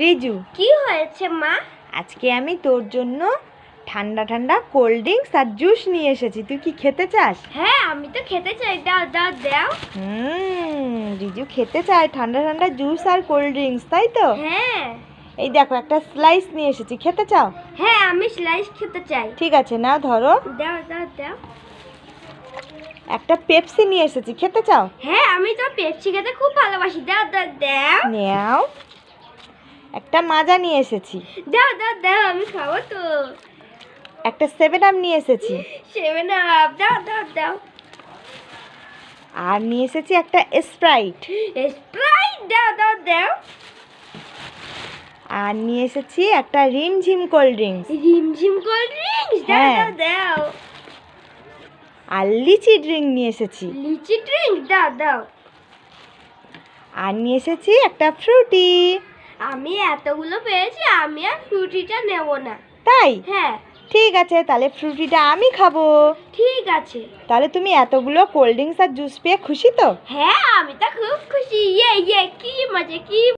রিজু। কি হয়েছে মা? আজকে আমি তোর জন্য ঠান্ডা ঠান্ডা কোল্ড ড্রিঙ্কস আর জুস নিয়ে এসেছি। তুই কি খেতে চাস? হ্যাঁ আমি তো খেতে চাই। দাও দাও দাও। হুম রিজু খেতে চায় ঠান্ডা ঠান্ডা জুস আর কোল্ড ড্রিঙ্কস তাই তো? হ্যাঁ। এই দেখো একটা স্লাইস নিয়ে এসেছি। খেতে চাও? হ্যাঁ আমি স্লাইস খেতে চাই। ঠিক আছে না ধরো। দাও দাও দাও। একটা পেপসি নিয়ে এসেছি। খেতে চাও? হ্যাঁ আমি তো পেপসি খেতে খুব ভালোবাসি। দাও দাও দাও। নেও। একটা মাজা নিয়ে এসেছি। দাও দাও দাও আমি খাব তো। একটা সেভেন আপ নিয়ে এসেছি। সেভেন আপ দাও দাও দাও। আর নিয়ে এসেছি একটা স্প্রাইট স্প্রাইট দাও দাও দাও। আর নিয়ে এসেছি একটা Rimjhim cold drinks. Rimjhim cold drinks দাও হ্যাঁ। দাও দাও। আর লিচি ড্রিঙ্ক নিয়ে এসেছি। লিচি ড্রিঙ্ক দাও দাও। আর নিয়ে এসেছি একটা ফ্রুটি। আমি এতগুলো পেয়েছি আমি আর ফ্রুটিটা নেব না। তাই? হ্যাঁ। ঠিক আছে তাহলে ফ্রুটিটা আমি খাব। ঠিক আছে। তাহলে তুমি এতগুলো কোল্ড ড্রিঙ্কস আর জুস পেয়ে খুশি তো? হ্যাঁ আমি তো খুব খুশি। ইয়ে ইয়ে কি মজা কি